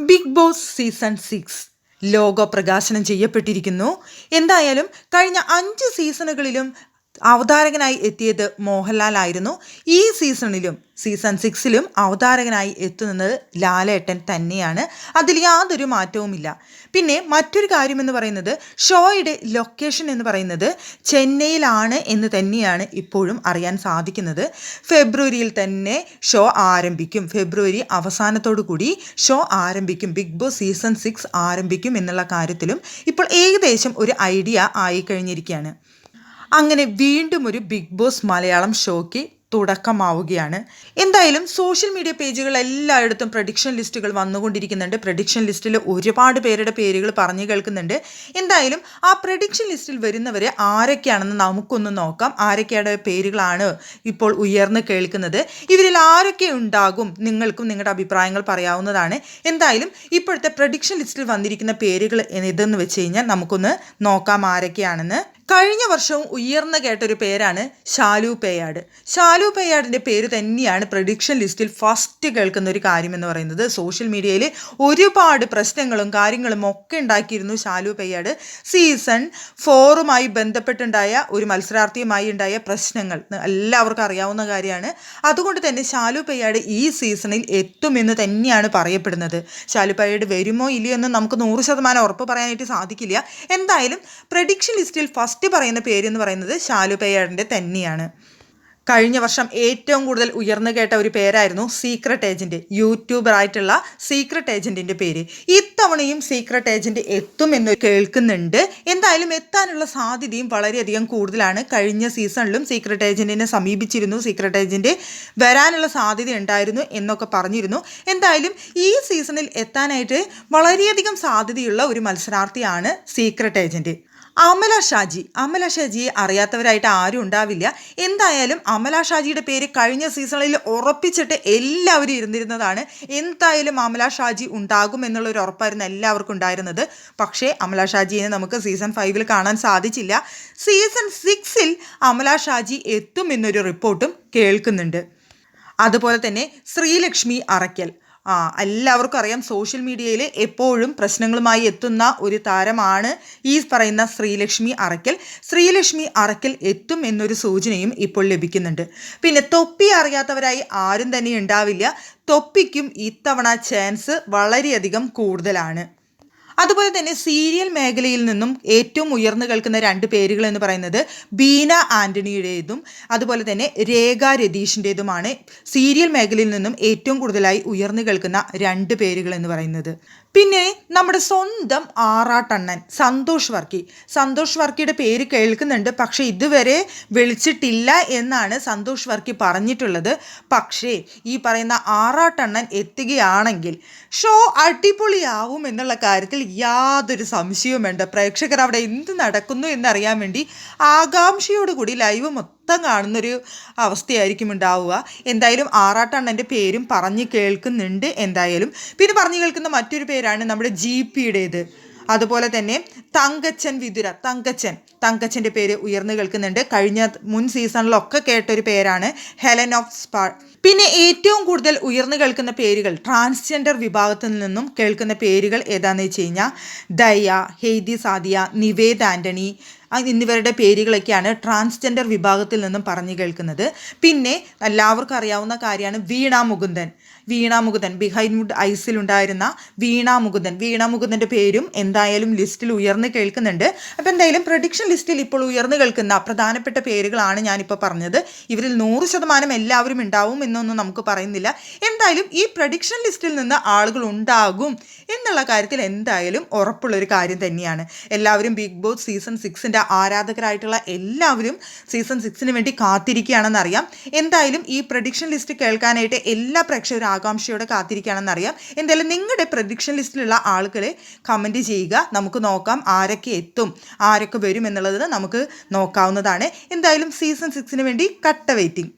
Bigg Boss season six logo പ്രകാശനം ചെയ്യപ്പെട്ടിരിക്കുന്നു. എന്തായാലും കഴിഞ്ഞ അഞ്ച് സീസണുകളിലും അവതാരകനായി എത്തിയത് മോഹൻലാൽ ആയിരുന്നു. ഈ സീസണിലും സീസൺ സിക്സിലും അവതാരകനായി എത്തുന്നത് ലാലേട്ടൻ തന്നെയാണ്. അതിൽ യാതൊരു മാറ്റവുമില്ല. പിന്നെ മറ്റൊരു കാര്യമെന്ന് പറയുന്നത് ഷോയുടെ ലൊക്കേഷൻ എന്ന് പറയുന്നത് ചെന്നൈയിലാണ് എന്ന് തന്നെയാണ് ഇപ്പോഴും അറിയാൻ സാധിക്കുന്നത്. ഫെബ്രുവരിയിൽ തന്നെ ഷോ ആരംഭിക്കും. ഫെബ്രുവരി അവസാനത്തോടു കൂടി ഷോ ആരംഭിക്കും. ബിഗ് ബോസ് സീസൺ സിക്സ് ആരംഭിക്കും എന്നുള്ള കാര്യത്തിലും ഇപ്പോൾ ഏകദേശം ഒരു ഐഡിയ ആയി കഴിഞ്ഞിരിക്കുകയാണ് അങ്ങനെ വീണ്ടും ഒരു ബിഗ് ബോസ് മലയാളം ഷോയ്ക്ക് തുടക്കമാവുകയാണ്. എന്തായാലും സോഷ്യൽ മീഡിയ പേജുകൾ എല്ലായിടത്തും പ്രഡിക്ഷൻ ലിസ്റ്റുകൾ വന്നുകൊണ്ടിരിക്കുന്നുണ്ട്. പ്രഡിക്ഷൻ ലിസ്റ്റിൽ ഒരുപാട് പേരുടെ പേരുകൾ പറഞ്ഞു കേൾക്കുന്നുണ്ട്. എന്തായാലും ആ പ്രഡിക്ഷൻ ലിസ്റ്റിൽ വരുന്നവരെ ആരൊക്കെയാണെന്ന് നമുക്കൊന്ന് നോക്കാം. ആരൊക്കെയുടെ പേരുകളാണ് ഇപ്പോൾ ഉയർന്നു കേൾക്കുന്നത്. ഇവരിൽ ആരൊക്കെ ഉണ്ടാകും നിങ്ങൾക്കും നിങ്ങളുടെ അഭിപ്രായങ്ങൾ പറയാവുന്നതാണ്. എന്തായാലും ഇപ്പോഴത്തെ പ്രഡിക്ഷൻ ലിസ്റ്റിൽ വന്നിരിക്കുന്ന പേരുകൾ ഇതെന്ന് വെച്ച് കഴിഞ്ഞാൽ നമുക്കൊന്ന് നോക്കാം ആരൊക്കെയാണെന്ന്. കഴിഞ്ഞ വർഷവും ഉയർന്ന കേട്ടൊരു പേരാണ് ഷാലു പേയാട്. ഷാലു പേയാടിന്റെ പേര് തന്നെയാണ് പ്രഡിക്ഷൻ ലിസ്റ്റിൽ ഫസ്റ്റ് കേൾക്കുന്ന ഒരു കാര്യമെന്ന് പറയുന്നത്. സോഷ്യൽ മീഡിയയിൽ ഒരുപാട് പ്രശ്നങ്ങളും കാര്യങ്ങളും ഒക്കെ ഉണ്ടാക്കിയിരുന്നു ഷാലു പേയാട്. സീസൺ ഫോറുമായി ബന്ധപ്പെട്ടുണ്ടായ ഒരു മത്സരാർത്ഥിയുമായി ഉണ്ടായ പ്രശ്നങ്ങൾ എല്ലാവർക്കും അറിയാവുന്ന കാര്യമാണ്. അതുകൊണ്ട് തന്നെ ഷാലു പേയാട് ഈ സീസണിൽ എത്തുമെന്ന് തന്നെയാണ് പറയപ്പെടുന്നത്. ഷാലു പേയാട് വരുമോ ഇല്ലയോ എന്ന് നമുക്ക് നൂറ് ശതമാനം ഉറപ്പ് പറയാനായിട്ട് സാധിക്കില്ല. എന്തായാലും പ്രഡിക്ഷൻ ലിസ്റ്റിൽ ഫസ്റ്റ് പറയുന്ന പേര് എന്ന് പറയുന്നത് ഷാലു പേയാടിന്റെ തന്നെയാണ്. കഴിഞ്ഞ വർഷം ഏറ്റവും കൂടുതൽ ഉയർന്നു കേട്ട ഒരു പേരായിരുന്നു സീക്രട്ട് ഏജന്റ് യൂട്യൂബറായിട്ടുള്ള സീക്രട്ട് ഏജന്റിന്റെ പേര്. ഇത്തവണയും സീക്രട്ട് ഏജന്റ് എത്തുമെന്ന് കേൾക്കുന്നുണ്ട്. എന്തായാലും എത്താനുള്ള സാധ്യതയും വളരെയധികം കൂടുതലാണ്. കഴിഞ്ഞ സീസണിലും സീക്രട്ട് ഏജന്റിനെ സമീപിച്ചിരുന്നു. സീക്രട്ട് ഏജന്റ് വരാനുള്ള സാധ്യത ഉണ്ടായിരുന്നു എന്നൊക്കെ പറഞ്ഞിരുന്നു. എന്തായാലും ഈ സീസണിൽ എത്താനായിട്ട് വളരെയധികം സാധ്യതയുള്ള ഒരു മത്സരാർത്ഥിയാണ് സീക്രട്ട് ഏജന്റ് അമല ഷാജി. അമല ഷാജിയെ അറിയാത്തവരായിട്ട് ആരും ഉണ്ടാവില്ല. എന്തായാലും അമല ഷാജിയുടെ പേര് കഴിഞ്ഞ സീസണിൽ ഉറപ്പിച്ചിട്ട് എല്ലാവരും ഇരുന്നിരുന്നതാണ്. എന്തായാലും അമല ഷാജി ഉണ്ടാകും എന്നുള്ളൊരു ഉറപ്പായിരുന്നു എല്ലാവർക്കും ഉണ്ടായിരുന്നത്. പക്ഷേ അമല ഷാജിയെ നമുക്ക് സീസൺ ഫൈവിൽ കാണാൻ സാധിച്ചില്ല. സീസൺ സിക്സിൽ അമല ഷാജി എത്തുമെന്നൊരു റിപ്പോർട്ടും കേൾക്കുന്നുണ്ട്. അതുപോലെ തന്നെ ശ്രീലക്ഷ്മി അറയ്ക്കൽ. ആ എല്ലാവർക്കും അറിയാം സോഷ്യൽ മീഡിയയിൽ എപ്പോഴും പ്രശ്നങ്ങളുമായി എത്തുന്ന ഒരു താരമാണ് ഈ പറയുന്ന ശ്രീലക്ഷ്മി അറക്കൽ ശ്രീലക്ഷ്മി അറക്കൽ എത്തും എന്നൊരു സൂചനയും ഇപ്പോൾ ലഭിക്കുന്നുണ്ട്. പിന്നെ തൊപ്പി അറിയാത്തവരായി ആരും തന്നെ ഉണ്ടാവില്ല. തൊപ്പിക്കും ഇത്തവണ ചാൻസ് വളരെയധികം കൂടുതലാണ്. അതുപോലെ തന്നെ സീരിയൽ മേഖലയിൽ നിന്നും ഏറ്റവും ഉയർന്നു കേൾക്കുന്ന രണ്ട് പേരുകൾ എന്ന് പറയുന്നത് ബീന ആന്റണിയുടേതും അതുപോലെ തന്നെ രേഖ രതീഷിന്റേതുമാണ് സീരിയൽ മേഖലയിൽ നിന്നും ഏറ്റവും കൂടുതലായി ഉയർന്നു കേൾക്കുന്ന രണ്ട് പേരുകൾ എന്ന് പറയുന്നത്. പിന്നെ നമ്മുടെ സ്വന്തം ആറാട്ടണ്ണൻ സന്തോഷ് വർക്കി. സന്തോഷ് വർക്കിയുടെ പേര് കേൾക്കുന്നുണ്ട്. പക്ഷേ ഇതുവരെ വിളിച്ചിട്ടില്ല എന്നാണ് സന്തോഷ് വർക്കി പറഞ്ഞിട്ടുള്ളത്. പക്ഷേ ഈ പറയുന്ന ആറാട്ടണ്ണൻ എത്തുകയാണെങ്കിൽ ഷോ അടിപൊളിയാവും എന്നുള്ള കാര്യത്തിൽ യാതൊരു സംശയവും വേണ്ട പ്രേക്ഷകർ അവിടെ എന്ത് നടക്കുന്നു എന്നറിയാൻ വേണ്ടി ആകാംക്ഷയോടുകൂടി ലൈവ് മൊത്തം കാണുന്നൊരു അവസ്ഥയായിരിക്കും ഉണ്ടാവുക. എന്തായാലും ആറാട്ടണ്ണന്റെ പേരും പറഞ്ഞ് കേൾക്കുന്നുണ്ട് എന്തായാലും. പിന്നെ പറഞ്ഞു കേൾക്കുന്ന മറ്റൊരു പേരാണ് നമ്മുടെ ജി പിയുടേത്. അതുപോലെ തന്നെ തങ്കച്ചൻ വിതുര തങ്കച്ചൻ. തങ്കച്ചന്റെ പേര് ഉയർന്നു കേൾക്കുന്നുണ്ട്. കഴിഞ്ഞ മുൻ സീസണിലൊക്കെ കേട്ടൊരു പേരാണ് ഹെലൻ ഓഫ് സ്പാ പിന്നെ ഏറ്റവും കൂടുതൽ ഉയർന്നു കേൾക്കുന്ന പേരുകൾ ട്രാൻസ്ജെൻഡർ വിഭാഗത്തിൽ നിന്നും കേൾക്കുന്ന പേരുകൾ ഏതാണെന്ന് വെച്ച് കഴിഞ്ഞാൽ ദയ ഹെയ്തി സാദിയ നിവേദ് ആന്റണി എന്നിവരുടെ പേരുകളൊക്കെയാണ് ട്രാൻസ്ജെൻഡർ വിഭാഗത്തിൽ നിന്നും പറഞ്ഞു കേൾക്കുന്നത്. പിന്നെ എല്ലാവർക്കും അറിയാവുന്ന കാര്യമാണ് വീണ മുകുന്ദൻ. വീണ മുകുന്ദൻ ബിഹൈൻഡ് വുഡ് ഐസിലുണ്ടായിരുന്ന വീണ മുകുന്ദൻ. വീണ മുകുന്ദന്റെ പേരും എന്തായാലും ലിസ്റ്റിൽ ഉയർന്നു കേൾക്കുന്നുണ്ട്. അപ്പോൾ എന്തായാലും പ്രൊഡിക്ഷൻ ലിസ്റ്റിൽ ഇപ്പോൾ ഉയർന്നു കേൾക്കുന്ന പ്രധാനപ്പെട്ട പേരുകളാണ് ഞാനിപ്പോൾ പറഞ്ഞത്. ഇവരിൽ നൂറ് ശതമാനം എല്ലാവരും ഉണ്ടാവും എന്നൊന്നും നമുക്ക് പറയുന്നില്ല. എന്തായാലും ഈ പ്രഡിക്ഷൻ ലിസ്റ്റിൽ നിന്ന് ആളുകൾ ഉണ്ടാകും എന്നുള്ള കാര്യത്തിൽ എന്തായാലും ഉറപ്പുള്ളൊരു കാര്യം തന്നെയാണ്. എല്ലാവരും ബിഗ് ബോസ് സീസൺ സിക്സിന്റെ ആരാധകരായിട്ടുള്ള എല്ലാവരും സീസൺ സിക്സിന് വേണ്ടി കാത്തിരിക്കുകയാണെന്നറിയാം. എന്തായാലും ഈ പ്രഡിക്ഷൻ ലിസ്റ്റ് കേൾക്കാനായിട്ട് എല്ലാ പ്രേക്ഷകരും ആകാംക്ഷയോടെ കാത്തിരിക്കുകയാണെന്നറിയാം. എന്തായാലും നിങ്ങളുടെ പ്രഡിക്ഷൻ ലിസ്റ്റിലുള്ള ആളുകളെ കമന്റ് ചെയ്യുക. നമുക്ക് നോക്കാം ആരൊക്കെ എത്തും ആരൊക്കെ വരും എന്നുള്ളത് നമുക്ക് നോക്കാവുന്നതാണ്. എന്തായാലും സീസൺ സിക്സിന് വേണ്ടി കട്ട വെയിറ്റിംഗ്